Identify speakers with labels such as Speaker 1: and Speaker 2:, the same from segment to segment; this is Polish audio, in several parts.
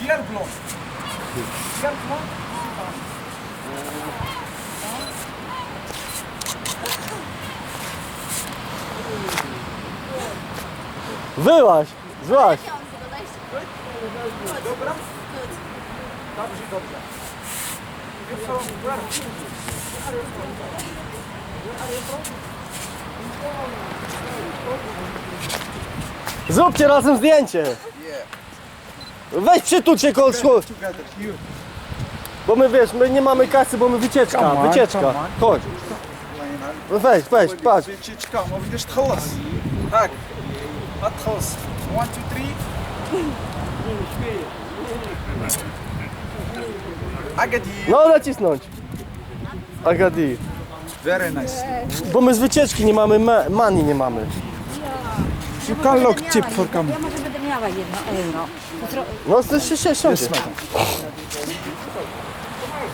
Speaker 1: Diablo. Diablo.
Speaker 2: Wyłaź, złaź.
Speaker 1: Dobra? Dobrze, dobrze.
Speaker 2: Zróbcie razem zdjęcie. Weź przytul się koło. Bo my wiesz, my nie mamy kasy, bo my wycieczka,
Speaker 1: on,
Speaker 2: wycieczka. Chodź. No weź, weź, patrz.
Speaker 1: Wycieczka, ma widzisz tchos. Tak. A tchos. One, two, three. Agadir.
Speaker 2: No nacisnąć. Agadir.
Speaker 1: Very nice.
Speaker 2: Bo my z wycieczki nie mamy, money nie mamy.
Speaker 1: You can look cheap for
Speaker 3: come miała jedno euro.
Speaker 2: No to się, się siądzie.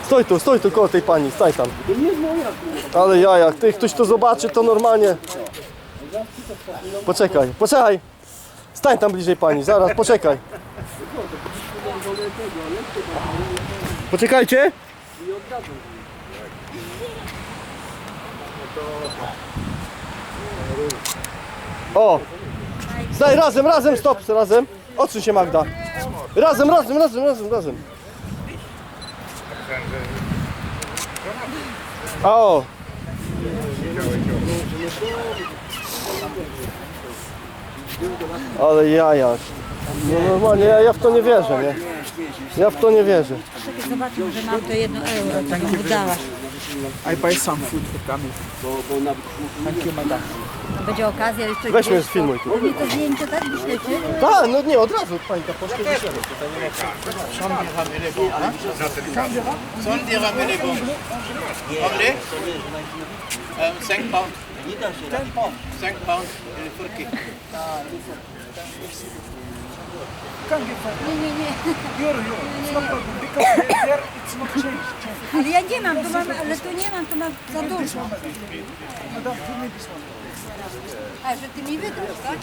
Speaker 2: Stoj tu, stoj tu koło tej pani, staj tam. Ale ja, jak ty, ktoś to zobaczy, to normalnie. Poczekaj, poczekaj. Stań tam bliżej pani, zaraz, poczekaj. Poczekajcie. O! Staj razem, razem, stop, razem. Odsuń się Magda. Razem, razem, razem, razem, razem. O! Ale jajasz. No normalnie, ja, ja w to nie wierzę, nie? Ja w to nie wierzę.
Speaker 3: Zobaczmy, że mam to jedno euro, to mi dałaś.
Speaker 1: I buy some food for coming thank you madam.
Speaker 3: Będzie okazja jeszcze
Speaker 2: Weź mnie
Speaker 3: gdzieś,
Speaker 2: sfilmuj
Speaker 3: to-
Speaker 2: tu.
Speaker 3: Wy mi to zdjęcie tak? Wyślecie?
Speaker 2: Tak, no nie, od razu. Pani ta poszła.
Speaker 4: Son dirham et les bombes. Anglais euh, 5 pounds. 5 pounds et
Speaker 1: give her
Speaker 3: Nie, nie, nie.
Speaker 1: euro euro it's no problem because there it's not change change
Speaker 3: Ale ja nie mam, to mam, ale to nie mam, to mam za dużo.
Speaker 1: madam give me this one
Speaker 3: A, że ty mi wydasz, tak?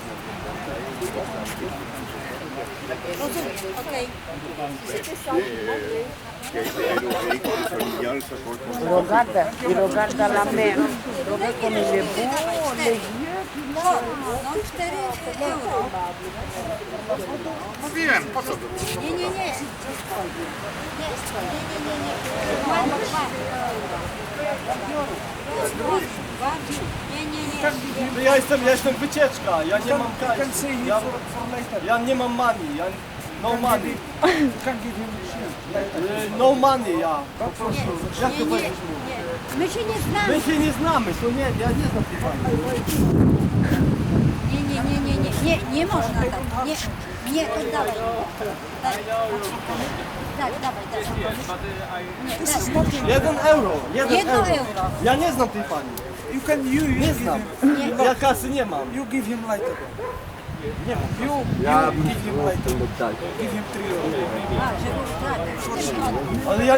Speaker 3: Rozumiem, okej.
Speaker 5: Regarda, y regarda la mer. Lo ve con el embú, le
Speaker 3: No, no 4 euro.
Speaker 4: Mówiłem, po co to?
Speaker 3: Nie, nie, nie. Nie, nie, nie, nie, nie. Dwa, dwa. Dwa. Nie, nie, nie.
Speaker 2: No ja jestem, ja jestem wycieczka, ja nie mam kasy. Ja, ja nie mam money, ja no money. No money ja. Po prostu. Jak to powiedzieć?
Speaker 3: nie. My się nie znamy.
Speaker 2: My się nie znamy, to nie, ja nie znam tej pani.
Speaker 3: Nie, nie, nie, nie, nie, nie, nie można tak. Nie, nie, oddawaj. Tak, tak, dawaj, dawaj. Nie, tak.
Speaker 2: Jeden euro, jeden
Speaker 3: Jedno
Speaker 2: euro.
Speaker 3: euro.
Speaker 2: Ja nie znam tej pani.
Speaker 1: you can you, you
Speaker 2: Nie znam.
Speaker 1: him
Speaker 2: Ja kasy nie mam.
Speaker 1: you give him later nie you, you give him later give him 3 euro
Speaker 3: A, żeby tak. cztery złote.
Speaker 2: Ale ja